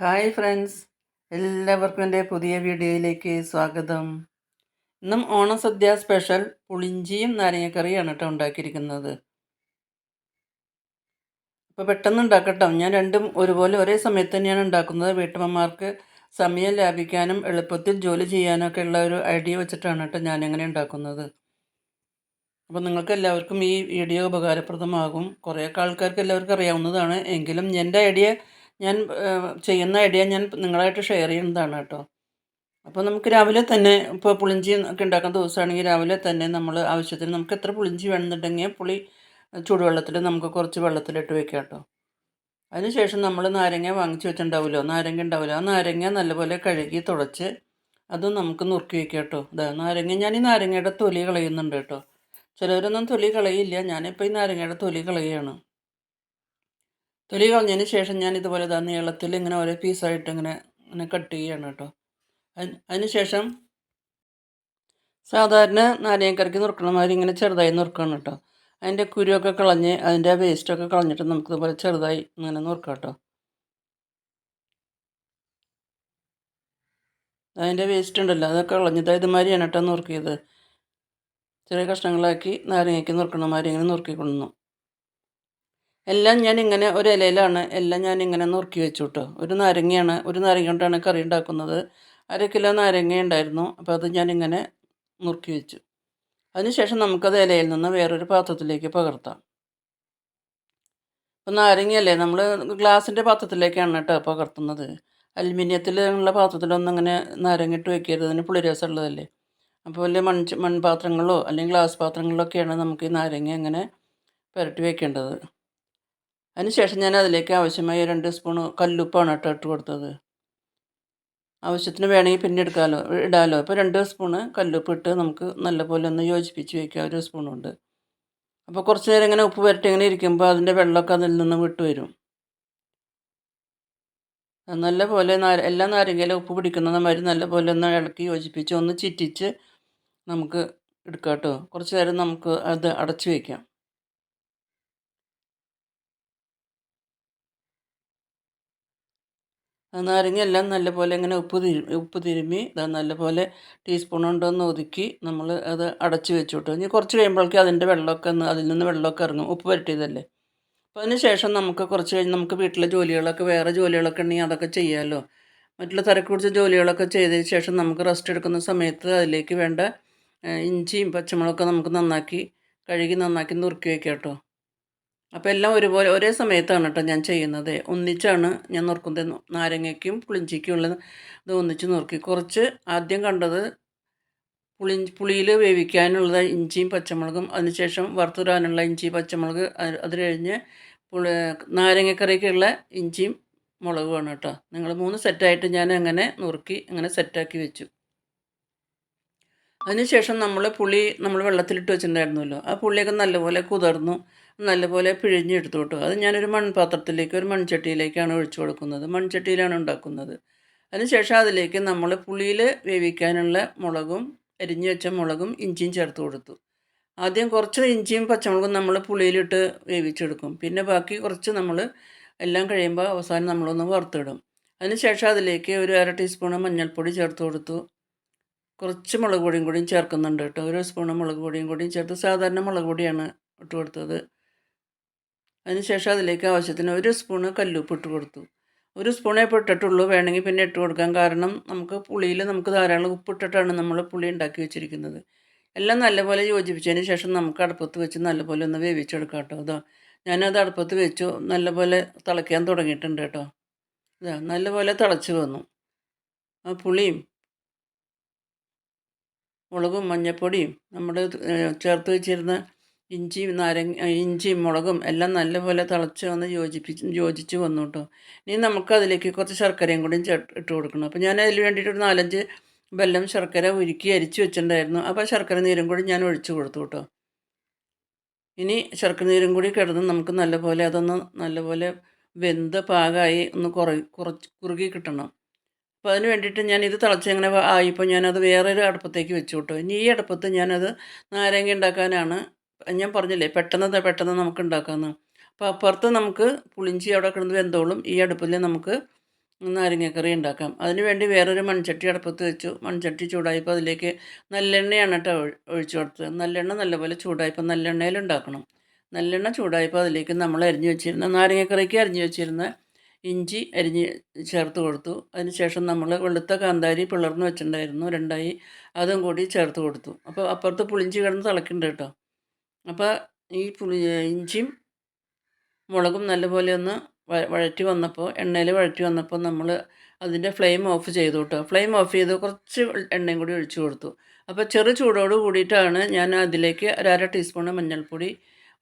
Hi friends. എല്ലാവർക്കും എന്റെ പുതിയ വീഡിയോയിലേക്ക് സ്വാഗതം. ഇന്നും ഓണസദ്യ സ്പെഷ്യൽ പുളിഞ്ചിയും നാരങ്ങക്കറിയാണ് കേട്ടോ ഉണ്ടാക്കിയിരിക്കുന്നത്. അപ്പോൾ പെട്ടെന്ന് ഉണ്ടാക്കട്ടോ. ഞാൻ രണ്ടും ഒരുപോലെ ഒരേ സമയത്ത് തന്നെയാണ് ഉണ്ടാക്കുന്നത്. വീട്ടമ്മമാർക്ക് സമയം ലാഭിക്കാനും എളുപ്പത്തിൽ ജോലി ചെയ്യാനൊക്കെ ഉള്ള ഒരു ഐഡിയ വെച്ചിട്ടാണ് കേട്ടോ ഞാനിങ്ങനെ ഉണ്ടാക്കുന്നത്. അപ്പോൾ നിങ്ങൾക്ക് എല്ലാവർക്കും ഈ വീഡിയോ ഉപകാരപ്രദമാകും. കുറേയൊക്കെ ആൾക്കാർക്ക് എല്ലാവർക്കും അറിയാവുന്നതാണ്. എങ്കിലും എന്റെ ഐഡിയ ഞാൻ ചെയ്യുന്ന ഐഡിയ ഞാൻ നിങ്ങളായിട്ട് ഷെയർ ചെയ്യുന്നതാണ് കേട്ടോ. അപ്പോൾ നമുക്ക് രാവിലെ തന്നെ ഇപ്പോൾ പുളിഞ്ചി ഒക്കെ ഉണ്ടാക്കുന്ന ദിവസമാണെങ്കിൽ രാവിലെ തന്നെ നമ്മൾ ആവശ്യത്തിന് നമുക്ക് എത്ര പുളിഞ്ചി വേണമെന്നുണ്ടെങ്കിൽ പുളി ചൂടുവെള്ളത്തിൽ നമുക്ക് കുറച്ച് വെള്ളത്തിലിട്ട് വെക്കാം കേട്ടോ. അതിനുശേഷം നമ്മൾ നാരങ്ങ വാങ്ങിച്ച് വെച്ചിട്ടുണ്ടാവുമല്ലോ. നാരങ്ങ ഉണ്ടാവില്ല ആ നാരങ്ങ നല്ലപോലെ കഴുകി തുടച്ച് അതും നമുക്ക് നുറുക്കി വെക്കാം കേട്ടോ. ഇതാ നാരങ്ങ ഞാൻ ഈ നാരങ്ങയുടെ തൊലി കളയുന്നുണ്ട് കേട്ടോ. ചിലവരൊന്നും തൊലി കളയില്ല. ഞാനിപ്പോൾ ഈ നാരങ്ങയുടെ തൊലി കളയുകയാണ്. തൊലി കളഞ്ഞതിന് ശേഷം ഞാൻ ഇതുപോലെ തന്നെ നീളത്തിൽ ഇങ്ങനെ ഓരോ പീസായിട്ട് ഇങ്ങനെ ഇങ്ങനെ കട്ട് ചെയ്യുകയാണ് കേട്ടോ. അതിന് ശേഷം സാധാരണ നാരങ്ങക്കറിക്ക് നുറുക്കണ മാതിരി ഇങ്ങനെ ചെറുതായി നുറുക്കണം കേട്ടോ. അതിന്റെ കുരുവൊക്കെ കളഞ്ഞ് അതിന്റെ വേസ്റ്റൊക്കെ കളഞ്ഞിട്ട് നമുക്ക് ഇതുപോലെ ചെറുതായി ഇങ്ങനെ നുറുക്കാം കേട്ടോ. അതിന്റെ വേസ്റ്റ് ഉണ്ടല്ലോ അതൊക്കെ കളഞ്ഞിട്ട് ഇതുമാതിരിയാണ് കേട്ടോ നുറുക്കിയത്. ചെറിയ കഷ്ണങ്ങളാക്കി നാരങ്ങയ്ക്ക് നുറുക്കണ മാതിരി ഇങ്ങനെ നുറുക്കി കൊണ്ടുവന്നു. എല്ലാം ഞാൻ ഇങ്ങനെ ഒരു ഇലയിലാണ്. എല്ലാം ഞാൻ ഇങ്ങനെ നുറുക്കി വെച്ചു കേട്ടോ ഒരു നാരങ്ങയാണ് ഒരു നാരങ്ങ കൊണ്ടാണ് കറി ഉണ്ടാക്കുന്നത്. അര കിലോ നാരങ്ങ ഉണ്ടായിരുന്നു. അപ്പോൾ അത് ഞാനിങ്ങനെ നുറുക്കി വെച്ചു. അതിനുശേഷം നമുക്കത് ഇലയിൽ നിന്ന് വേറൊരു പാത്രത്തിലേക്ക് പകർത്താം. അപ്പോൾ നാരങ്ങയല്ലേ? നമ്മൾ ഗ്ലാസിന്റെ പാത്രത്തിലേക്കാണ് കേട്ടോ പകർത്തുന്നത്. അലുമിനിയത്തിലുള്ള പാത്രത്തിലൊന്നും അങ്ങനെ നാരങ്ങ ഇട്ട് വെക്കരുത്. അതിന് പുളിരസം ഉള്ളതല്ലേ? അപ്പോൾ വലിയ മൺ മൺപാത്രങ്ങളോ അല്ലെങ്കിൽ ഗ്ലാസ് പാത്രങ്ങളിലൊക്കെയാണ് നമുക്ക് ഈ നാരങ്ങ അങ്ങനെ പുരട്ടി വെക്കേണ്ടത്. അതിനുശേഷം ഞാൻ അതിലേക്ക് ആവശ്യമായ രണ്ട് സ്പൂൺ കല്ലുപ്പാണ് കേട്ടോ ഇട്ട് കൊടുത്തത്. ആവശ്യത്തിന് വേണമെങ്കിൽ പിന്നെ എടുക്കാമല്ലോ ഇടാമല്ലോ അപ്പോൾ രണ്ട് സ്പൂണ് കല്ലുപ്പ് ഇട്ട് നമുക്ക് നല്ലപോലെ ഒന്ന് യോജിപ്പിച്ച് വയ്ക്കുക ഒരു സ്പൂണുണ്ട്. അപ്പോൾ കുറച്ച് നേരം ഇങ്ങനെ ഉപ്പ് പുരട്ടി ഇങ്ങനെ ഇരിക്കുമ്പോൾ അതിന്റെ വെള്ളമൊക്കെ അതിൽ നിന്ന് വിട്ട് വരും. നല്ലപോലെ നാര എല്ലാ നാരങ്ങയിലും ഉപ്പ് പിടിക്കുന്ന മാതിരി നല്ലപോലെ ഒന്ന് ഇളക്കി യോജിപ്പിച്ച് ഒന്ന് ചിറ്റിച്ച് നമുക്ക് എടുക്കാം കേട്ടോ. കുറച്ച് നേരം നമുക്ക് അത് അടച്ചു വയ്ക്കാം നാരങ്ങ എല്ലാം നല്ലപോലെ ഇങ്ങനെ ഉപ്പ് തിരു ഉപ്പ് തിരുമ്മി ഇതാ നല്ലപോലെ ടീസ്പൂൺ ഉണ്ടോയെന്ന് ഒതുക്കി നമ്മൾ അത് അടച്ച് വെച്ചു ഇനി കുറച്ച് കഴിയുമ്പോഴേക്കും അതിന്റെ വെള്ളമൊക്കെ ഒന്ന് അതിൽ നിന്ന് വെള്ളമൊക്കെ ഇറങ്ങും. ഉപ്പ് പുരട്ടിയതല്ലേ? അപ്പോൾ അതിന് ശേഷം നമുക്ക് കുറച്ച് കഴിഞ്ഞ് നമുക്ക് വീട്ടിലെ ജോലികളൊക്കെ വേറെ ജോലികളൊക്കെ ഉണ്ടെങ്കിൽ അതൊക്കെ ചെയ്യാമല്ലോ മറ്റുള്ള തിരക്ക് ജോലികളൊക്കെ ചെയ്തതിന് ശേഷം നമുക്ക് റെസ്റ്റ് എടുക്കുന്ന സമയത്ത് അതിലേക്ക് വേണ്ട ഇഞ്ചിയും പച്ചമുളകൊക്കെ നമുക്ക് നന്നാക്കി കഴുകി നന്നാക്കി നുറുക്കി വയ്ക്കാം കേട്ടോ അപ്പോൾ എല്ലാം ഒരുപോലെ ഒരേ സമയത്താണ് കേട്ടോ ഞാൻ ചെയ്യുന്നത്. ഒന്നിച്ചാണ് ഞാൻ നുറുക്കുന്നത്. നാരങ്ങയ്ക്കും പുളിഞ്ചിക്കും ഉള്ളത് ഇത് ഒന്നിച്ച് നുറുക്കി. കുറച്ച് ആദ്യം കണ്ടത് പുളി പുളിയിൽ വേവിക്കാനുള്ള ഇഞ്ചിയും പച്ചമുളകും അതിനുശേഷം വറുത്തുരാനുള്ള ഇഞ്ചി പച്ചമുളക് അത് കഴിഞ്ഞ് പുളി നാരങ്ങക്കറിക്കുള്ള ഇഞ്ചിയും മുളകുമാണ് കേട്ടോ നിങ്ങൾ മൂന്ന് സെറ്റായിട്ട് ഞാൻ അങ്ങനെ നുറുക്കി അങ്ങനെ സെറ്റാക്കി വെച്ചു. അതിനുശേഷം നമ്മൾ പുളി നമ്മൾ വെള്ളത്തിലിട്ട് വെച്ചിട്ടുണ്ടായിരുന്നല്ലോ. ആ പുളിയൊക്കെ നല്ലപോലെ കുതിർന്നു. നല്ലപോലെ പിഴിഞ്ഞെടുത്തു കിട്ടും അത് ഞാനൊരു മൺപാത്രത്തിലേക്ക് ഒരു മൺചട്ടിയിലേക്കാണ് ഒഴിച്ചു കൊടുക്കുന്നത്. മൺചട്ടിയിലാണ് ഉണ്ടാക്കുന്നത്. അതിനുശേഷം അതിലേക്ക് നമ്മൾ പുളിയിൽ വേവിക്കാനുള്ള മുളകും എരിഞ്ഞു വെച്ച മുളകും ഇഞ്ചിയും ചേർത്ത് കൊടുത്തു. ആദ്യം കുറച്ച് ഇഞ്ചിയും പച്ചമുളകും നമ്മൾ പുളിയിലിട്ട് വേവിച്ചെടുക്കും. പിന്നെ ബാക്കി കുറച്ച് നമ്മൾ എല്ലാം കഴിയുമ്പോൾ അവസാനം നമ്മളൊന്ന് വറുത്തിടും. അതിനുശേഷം അതിലേക്ക് ഒരു അര ടീസ്പൂൺ മഞ്ഞൾപ്പൊടി ചേർത്ത് കൊടുത്തു. കുറച്ച് മുളക് പൊടിയും കൂടിയും ചേർക്കുന്നുണ്ട് കേട്ടോ. ഒരു സ്പൂൺ മുളക് പൊടിയും കൂടിയും ചേർത്ത് സാധാരണ മുളക് പൊടിയാണ് ഇട്ട് കൊടുത്തത്. അതിനുശേഷം അതിലേക്ക് ആവശ്യത്തിന് ഒരു സ്പൂണ് കല്ലുപ്പ് ഇട്ട് കൊടുത്തു. ഒരു സ്പൂണേ ഇട്ടിട്ടുള്ളൂ. വേണമെങ്കിൽ പിന്നെ ഇട്ട് കൊടുക്കാം. കാരണം നമുക്ക് പുളിയിൽ നമുക്ക് ധാരാളം ഉപ്പിട്ടിട്ടാണ് നമ്മൾ പുളി ഉണ്ടാക്കി വെച്ചിരിക്കുന്നത്. എല്ലാം നല്ലപോലെ യോജിപ്പിച്ചതിന് ശേഷം നമുക്ക് അടുപ്പത്ത് വെച്ച് നല്ലപോലെ ഒന്ന് വേവിച്ചെടുക്കാം കേട്ടോ. അതോ ഞാനത് അടുപ്പത്ത് വെച്ചു. നല്ലപോലെ തിളയ്ക്കാൻ തുടങ്ങിയിട്ടുണ്ട് കേട്ടോ. ഇതാ നല്ലപോലെ തിളച്ച് വന്നു. ആ പുളിയും മുളകും മഞ്ഞപ്പൊടിയും നമ്മൾ ചേർത്ത് വെച്ചിരുന്ന ഇഞ്ചിയും നാരങ്ങ ഇഞ്ചിയും മുളകും എല്ലാം നല്ലപോലെ തിളച്ച് വന്ന് യോജിപ്പിച്ച് യോജിച്ച് വന്നു കേട്ടോ. ഇനി നമുക്ക് അതിലേക്ക് കുറച്ച് ശർക്കരയും കൂടി ഇട്ട് കൊടുക്കണം. അപ്പോൾ ഞാൻ അതിന് വേണ്ടിയിട്ട് ഒരു നാലഞ്ച് വെല്ലം ശർക്കര ഉരുക്കി അരിച്ച് വെച്ചിട്ടുണ്ടായിരുന്നു. അപ്പോൾ ശർക്കര നീരും കൂടി ഞാൻ ഒഴിച്ചു കൊടുത്തു കേട്ടോ. ഇനി ശർക്കര നീരും കൂടി കിടന്ന് നമുക്ക് നല്ലപോലെ അതൊന്ന് നല്ലപോലെ വെന്ത് പാകമായി ഒന്ന് കുറ കുറച്ച് കുറുകി കിട്ടണം. അപ്പോൾ അതിന് വേണ്ടിയിട്ട് ഞാൻ ഇത് തിളച്ചിങ്ങനെ ആയിപ്പോൾ ഞാനത് വേറൊരു അടുപ്പത്തേക്ക് വെച്ചു കേട്ടോ. ഇനി ഈ അടുപ്പത്ത് ഞാനത് നാരങ്ങ ഉണ്ടാക്കാനാണ് ഞാൻ പറഞ്ഞില്ലേ പെട്ടെന്ന് പെട്ടെന്ന് നമുക്ക് ഉണ്ടാക്കാമെന്ന് അപ്പോൾ അപ്പുറത്ത് നമുക്ക് പുളിഞ്ചി അവിടെ കിടന്ന് വെന്തോളും. ഈ അടുപ്പിൽ നമുക്ക് നാരങ്ങക്കറി ഉണ്ടാക്കാം. അതിന് വേണ്ടി വേറൊരു മൺചട്ടി അടുപ്പത്ത് വെച്ചു. മൺചട്ടി ചൂടായപ്പോൾ അതിലേക്ക് നല്ലെണ്ണയാണ് കേട്ടോ ഒഴി- ഒഴിച്ചു കൊടുത്തത്. നല്ലെണ്ണ നല്ലപോലെ ചൂടായപ്പോൾ നല്ലെണ്ണയിൽ ഉണ്ടാക്കണം. നല്ലെണ്ണ ചൂടായപ്പോൾ അതിലേക്ക് നമ്മൾ അരിഞ്ഞു വെച്ചിരുന്ന നാരങ്ങക്കറിക്ക് അരിഞ്ഞു വെച്ചിരുന്ന ഇഞ്ചി അരിഞ്ഞ് ചേർത്ത് കൊടുത്തു. അതിന് ശേഷം നമ്മൾ വെളുത്ത കാന്താരി പിളർന്ന് വെച്ചിട്ടുണ്ടായിരുന്നു രണ്ടായി. അതും കൂടി ചേർത്ത് കൊടുത്തു. അപ്പോൾ അപ്പുറത്ത് പുളിഞ്ചി കിടന്ന് തിളക്കുന്നുണ്ട് കേട്ടോ. അപ്പോൾ ഈ പുളി ഇഞ്ചിയും മുളകും നല്ലപോലെ ഒന്ന് വഴറ്റി വന്നപ്പോൾ എണ്ണയിൽ വഴറ്റി വന്നപ്പോൾ നമ്മൾ അതിന്റെ ഫ്ലെയിം ഓഫ് ചെയ്തു കേട്ടോ ഫ്ലെയിം ഓഫ് ചെയ്ത് കുറച്ച് എണ്ണയും കൂടി ഒഴിച്ചു കൊടുത്തു. അപ്പോൾ ചെറു ചൂടോട് കൂടിയിട്ടാണ് ഞാൻ അതിലേക്ക് ഒരര അര ടീസ്പൂണ് മഞ്ഞൾപ്പൊടി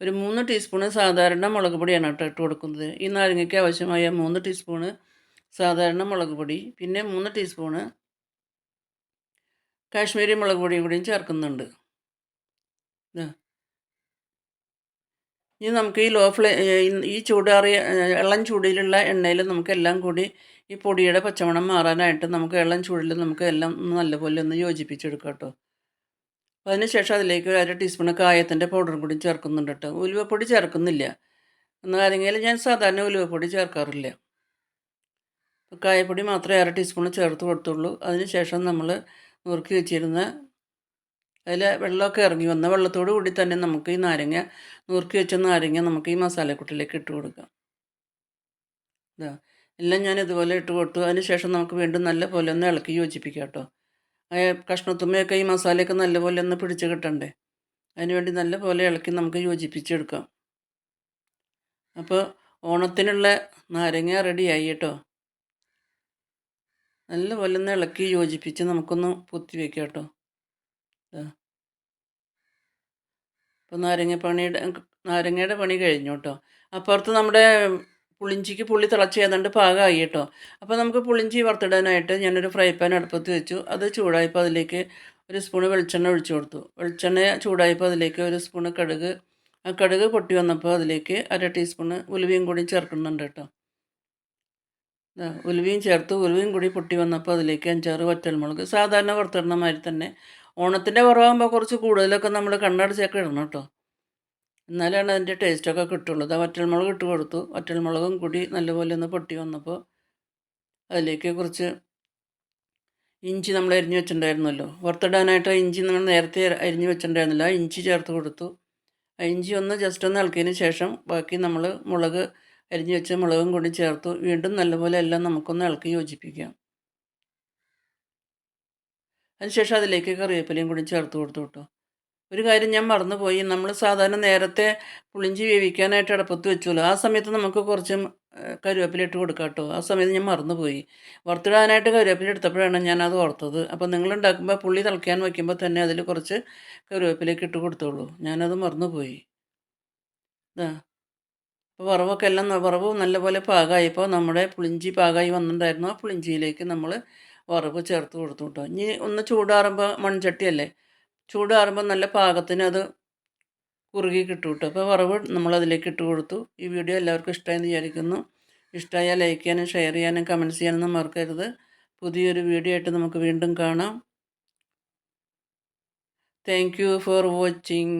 ഒരു മൂന്ന് ടീസ്പൂണ് സാധാരണ മുളക് പൊടിയാണ് കേട്ടോ ഇട്ട് കൊടുക്കുന്നത്. ഈ നാരങ്ങയ്ക്ക് ആവശ്യമായ മൂന്ന് ടീസ്പൂണ് സാധാരണ മുളക് പൊടി പിന്നെ മൂന്ന് ടീസ്പൂണ് കാശ്മീരി മുളക് പൊടിയും കൂടിയും ചേർക്കുന്നുണ്ട്. ഇനി നമുക്ക് ഈ ലോ ഫ്ലേ ഈ ചൂടാറിയ ഇളം ചൂടിലുള്ള എണ്ണയിൽ നമുക്ക് എല്ലാം കൂടി ഈ പൊടിയുടെ പച്ചമണം മാറാനായിട്ട് നമുക്ക് ഇളം ചൂടിൽ നമുക്ക് എല്ലാം നല്ലപോലെ ഒന്ന് യോജിപ്പിച്ചെടുക്കാം കേട്ടോ. അപ്പോൾ അതിന് ശേഷം അതിലേക്ക് ഒരു അര ടീസ്പൂൺ കായത്തിന്റെ പൗഡറും കൂടി ചേർക്കുന്നുണ്ട് കേട്ടോ. ഉലുവപ്പൊടി ചേർക്കുന്നില്ല. എന്ന എന്നാലെങ്കിൽ ഞാൻ സാധാരണ ഉലുവപ്പൊടി ചേർക്കാറില്ല. കായപ്പൊടി മാത്രമേ അര ടീസ്പൂൺ ചേർത്ത് കൊടുത്തുള്ളൂ. അതിനുശേഷം നമ്മൾ നുറുക്കി വെച്ചിരുന്ന അതിൽ വെള്ളമൊക്കെ ഇറങ്ങി. വന്ന വെള്ളത്തോട് കൂടി തന്നെ നമുക്ക് ഈ നാരങ്ങ നുറുക്കി വെച്ച നാരങ്ങ നമുക്ക് ഈ മസാലക്കൂട്ടിലേക്ക് ഇട്ട് കൊടുക്കാം. ഇതാ എല്ലാം ഞാൻ ഇതുപോലെ ഇട്ട് കൊടുത്തു. അതിന് ശേഷം നമുക്ക് വീണ്ടും നല്ല പോലെ ഒന്ന് ഇളക്കി യോജിപ്പിക്കാം കേട്ടോ. കഷ്ണത്തുമ്മയൊക്കെ ഈ മസാലയൊക്കെ നല്ലപോലെ ഒന്ന് പിടിച്ച് കിട്ടണ്ടേ? അതിനുവേണ്ടി നല്ല പോലെ ഇളക്കി നമുക്ക് യോജിപ്പിച്ചെടുക്കാം. അപ്പോൾ ഓണത്തിനുള്ള നാരങ്ങ റെഡിയായി കേട്ടോ. നല്ലപോലെ ഒന്ന് ഇളക്കി യോജിപ്പിച്ച് നമുക്കൊന്ന് പൊത്തി വെക്കാം കേട്ടോ. അപ്പോൾ നാരങ്ങ പണിയുടെ നാരങ്ങയുടെ പണി കഴിഞ്ഞു കേട്ടോ അപ്പുറത്ത് നമ്മുടെ പുളിഞ്ചിക്ക് പുളി തിളച്ച് ഏതാണ്ട് പാകമായി കേട്ടോ അപ്പോൾ നമുക്ക് പുളിഞ്ചി വറുത്തിടാനായിട്ട് ഞാനൊരു ഫ്രൈ പാൻ അടുപ്പത്ത് വെച്ചു. അത് ചൂടായപ്പോൾ അതിലേക്ക് ഒരു സ്പൂണ് വെളിച്ചെണ്ണ ഒഴിച്ചു കൊടുത്തു. വെളിച്ചെണ്ണ ചൂടായപ്പോൾ അതിലേക്ക് ഒരു സ്പൂണ് കടുക്. ആ കടുക് പൊട്ടി വന്നപ്പോൾ അതിലേക്ക് അര ടീസ്പൂണ് ഉലുവയും കൂടി ചേർക്കുന്നുണ്ട് കേട്ടോ ഉലുവയും ചേർത്ത് ഉലുവയും കൂടി പൊട്ടി വന്നപ്പോൾ അതിലേക്ക് അഞ്ചാറ് വറ്റൽമുളക് സാധാരണ വറുത്തിടുന്ന മാതിരി തന്നെ ഓണത്തിന്റെ കുറവാകുമ്പോൾ കുറച്ച് കൂടുതലൊക്കെ നമ്മൾ കണ്ണടച്ചൊക്കെ ഇടണം കേട്ടോ. എന്നാലാണ് അതിന്റെ ടേസ്റ്റൊക്കെ കിട്ടുള്ളൂ. അത് വറ്റൽമുളക് ഇട്ട് കൊടുത്തു. വറ്റൽമുളകും കൂടി നല്ലപോലെ ഒന്ന് പൊട്ടി വന്നപ്പോൾ അതിലേക്ക് കുറച്ച് ഇഞ്ചി നമ്മൾ അരിഞ്ഞ് വെച്ചിട്ടുണ്ടായിരുന്നല്ലോ. വറുത്തിടാനായിട്ട് ഇഞ്ചി നമ്മൾ നേരത്തെ അരിഞ്ഞ് വെച്ചിട്ടുണ്ടായിരുന്നില്ല. ഇഞ്ചി ചേർത്ത് കൊടുത്തു. ആ ഇഞ്ചി ഒന്ന് ജസ്റ്റ് ഒന്ന് ഇളക്കിയതിന് ശേഷം ബാക്കി നമ്മൾ മുളക് അരിഞ്ഞ് വെച്ച മുളകും കൂടി ചേർത്തു. വീണ്ടും നല്ലപോലെ എല്ലാം നമുക്കൊന്ന് ഇളക്കി യോജിപ്പിക്കാം. അതിനുശേഷം അതിലേക്ക് കറിവേപ്പിലയും കൂടി ചേർത്ത് കൊടുത്തു കേട്ടോ ഒരു കാര്യം ഞാൻ മറന്നുപോയി. നമ്മൾ സാധാരണ നേരത്തെ പുളിഞ്ചി വേവിക്കാനായിട്ട് അടപ്പത്ത് വെച്ചല്ലോ. ആ സമയത്ത് നമുക്ക് കുറച്ച് കരുവേപ്പില ഇട്ട് കൊടുക്കാം കേട്ടോ ആ സമയത്ത് ഞാൻ മറന്നുപോയി. വറുത്തിടാനായിട്ട് കരുവേപ്പില എടുത്തപ്പോഴാണ് ഞാൻ അത് ഓർത്തത് അപ്പോൾ നിങ്ങൾ ഉണ്ടാക്കുമ്പോൾ പുള്ളി തിളയ്ക്കാൻ വയ്ക്കുമ്പോൾ തന്നെ അതിൽ കുറച്ച് കരുവേപ്പിലേക്ക് ഇട്ട് കൊടുത്തോളൂ. ഞാനത് മറന്നുപോയി. ഇതാ അപ്പോൾ വറവൊക്കെ എല്ലാം വറവ് നല്ലപോലെ പാകമായപ്പോൾ നമ്മുടെ പുളിഞ്ചി പാകമായി വന്നിട്ടുണ്ടായിരുന്നു. ആ പുളിഞ്ചിയിലേക്ക് നമ്മൾ വറവ് ചേർത്ത് കൊടുത്തു കേട്ടോ ഇനി ഒന്ന് ചൂടാറുമ്പോൾ മൺചട്ടിയല്ലേ? ചൂടാറുമ്പോൾ നല്ല പാകത്തിന് അത് കുറുകി കിട്ടും കേട്ടോ അപ്പോൾ വറവ് നമ്മൾ അതിലേക്ക് ഇട്ട് കൊടുത്തു. ഈ വീഡിയോ എല്ലാവർക്കും ഇഷ്ടമായെന്ന് വിചാരിക്കുന്നു. ഇഷ്ടമായാൽ ലൈക്ക് ചെയ്യാനും ഷെയർ ചെയ്യാനും കമന്റ്സ് ചെയ്യാനൊന്നും മറക്കരുത്. പുതിയൊരു വീഡിയോ ആയിട്ട് നമുക്ക് വീണ്ടും കാണാം. Thank you for watching.